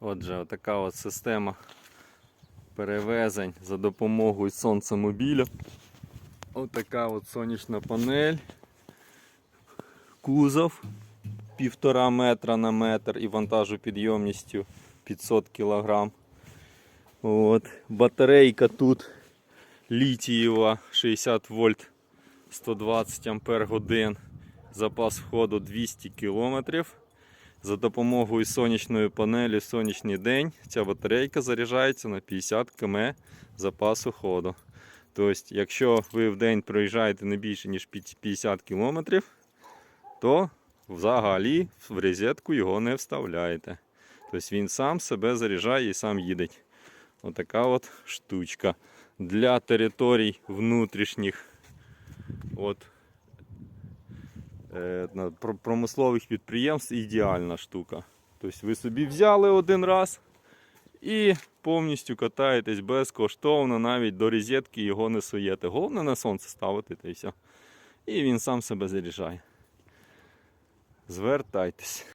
Отже, отака от система перевезень за допомогою сонцемобіля. Отака от сонячна панель. Кузов півтора метра на метр і вантажопідйомністю 500 кг. От. Батарейка тут літієва 60 вольт 120 ампер годин. Запас входу 200 км. За допомогою сонячної панелі сонячний день ця батарейка заряджається на 50 км запасу ходу. Тобто, якщо ви в день проїжджаєте не більше ніж 50 км, то взагалі в розетку його не вставляєте. Тобто він сам себе заряджає і сам їде. Отака от штучка. Для територій внутрішніх от, промислових підприємств ідеальна штука. Тобто ви собі взяли один раз і повністю катаєтесь безкоштовно, навіть до розетки його не суєте. Головне на сонце ставити та й все. І він сам себе заряджає. Звертайтесь.